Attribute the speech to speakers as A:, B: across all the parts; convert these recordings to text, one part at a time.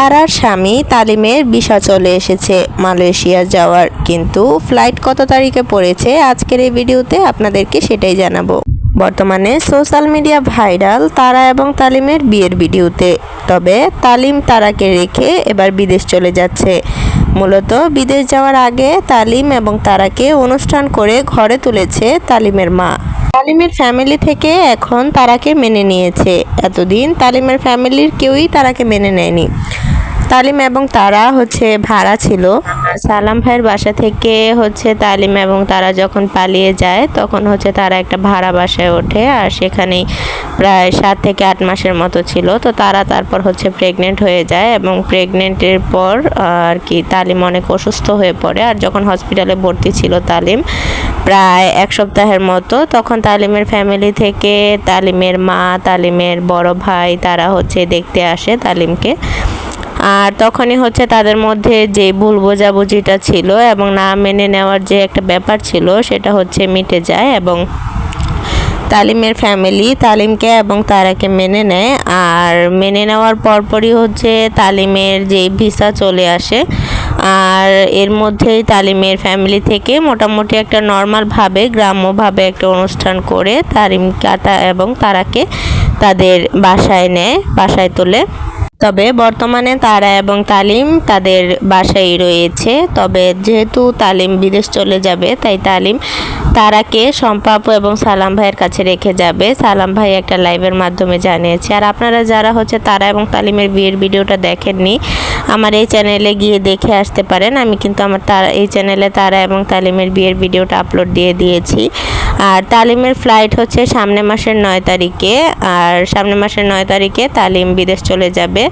A: তারার স্বামী তালিমের ভিসা চলে এসেছে মালয়েশিয়া যাওয়ার। কিন্তু ফ্লাইট কত তারিখে পড়েছে আজকের এই ভিডিওতে আপনাদেরকে সেটাই জানাব। বর্তমানে সোশ্যাল মিডিয়া ভাইরাল তারা এবং তালিমের বিয়ের ভিডিওতে। তবে তালিম তারাকে রেখে এবার বিদেশ চলে যাচ্ছে। মূলত বিদেশ যাওয়ার আগে তালিম এবং তারাকে অনুষ্ঠান করে ঘরে তুলেছে তালিমের মা। তালিমের ফ্যামিলি থেকে এখন তারাকে মেনে নিয়েছে। এতদিন তালিমের ফ্যামিলির কেউই তারাকে মেনে নেয়নি। তালিম এবং তারা হচ্ছে ভাড়া ছিল। সালাম ভাইয়ের বাসা থেকে হচ্ছে তালিম এবং তারা যখন পালিয়ে যায়, তখন হচ্ছে তারা একটা ভাড়া বাসায় ওঠে আর সেখানেই প্রায় সাত থেকে আট মাসের মতো ছিল। তো তারা তারপর হচ্ছে প্রেগনেন্ট হয়ে যায় এবং প্রেগনেন্টের পর আর কি তালিম অনেক অসুস্থ হয়ে পড়ে। আর যখন হসপিটালে ভর্তি ছিল তালিম প্রায় এক সপ্তাহের মতো, তখন তালিমের ফ্যামিলি থেকে তালিমের মা, তালিমের বড় ভাই তারা হচ্ছে দেখতে আসে তালিমকে। আর তখনই হচ্ছে তাদের মধ্যে যে ভুল বোঝাবুঝিটা ছিল এবং না মেনে নেওয়ার যে একটা ব্যাপার ছিল, সেটা হচ্ছে মিটে যায় এবং তালিমের ফ্যামিলি তালিমকে এবং তারাকে মেনে নেয়। আর মেনে নেওয়ার পরপরই হচ্ছে তালিমের যে ভিসা চলে আসে। আর এর মধ্যেই তালিমের ফ্যামিলি থেকে মোটামুটি একটা নর্মালভাবে, গ্রাম্যভাবে একটা অনুষ্ঠান করে তালিম কাটা এবং তারাকে তাদের বাসায় নেয়, বাসায় তোলে। তবে বর্তমানে তারা এবং তালিম তাদের বাসায় রয়েছে। তবে যেহেতু তালিম বিদেশ চলে যাবে, তাই তালিম তারাকে সম্পাপু এবং সালাম ভাইয়ের কাছে রেখে যাবে। সালাম ভাই একটা লাইভের মাধ্যমে জানিয়েছে, আর আপনারা যারা হচ্ছে তারা এবং তালিমের বিয়ের ভিডিওটা দেখেননি, আমার এই চ্যানেলে গিয়ে দেখে আসতে পারেন। আমি কিন্তু আমার তারা, এই চ্যানেলে তারা এবং তালিমের বিয়ের ভিডিওটা আপলোড দিয়ে দিয়েছি। আর তালিমের ফ্লাইট হচ্ছে সামনে মাসের নয় তারিখে, আর সামনে মাসের নয় তারিখে তালিম বিদেশ চলে যাবে।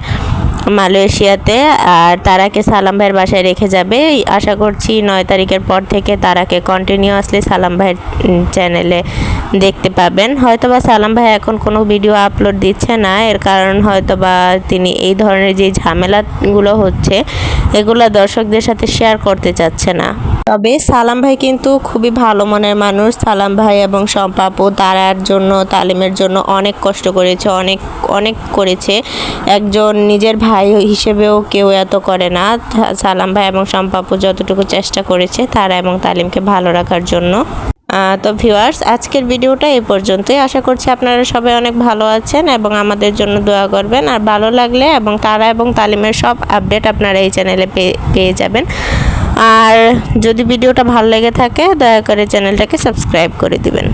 A: মালয়েশিয়াতে, আর তারাকে সালাম ভাইয়ের বাসায় রেখে যাবে। আশা করছি নয় তারিখের পর থেকে তারাকে কন্টিনিউয়াসলি সালাম ভাইয়ের চ্যানেলে দেখতে পাবেন। হয়তোবা সালাম ভাই এখন কোনো ভিডিও আপলোড দিচ্ছে না। এর কারণ হয়তোবা তিনি এই ধরনের যে ঝামেলাগুলো হচ্ছে, এগুলো দর্শকদের সাথে শেয়ার করতে চাচ্ছে না। তবে সালাম ভাই কিন্তু খুবই ভালো মনের মানুষ। সালাম ভাই এবং সম্পাপু তারার জন্য, তালিমের জন্য অনেক কষ্ট করেছে, অনেক অনেক করেছে। একজন নিজের ভাই হিসেবেও কেউ এত করে না। সালাম ভাই এবং সম্পাপু যতটুকু চেষ্টা করেছে তারা এবং তালিমকে ভালো রাখার জন্য। তো ভিউয়ার্স, আজকের ভিডিওটা এই পর্যন্তই। আশা করছি আপনারা সবাই অনেক ভালো আছেন এবং আমাদের জন্য দোয়া করবেন। আর ভালো লাগলে এবং তারা এবং তালিমের সব আপডেট আপনারা এই চ্যানেলে পেয়ে যাবেন। আর যদি ভিডিওটা ভালো লেগে থাকে, দয়া করে চ্যানেলটাকে সাবস্ক্রাইব করে দিবেন।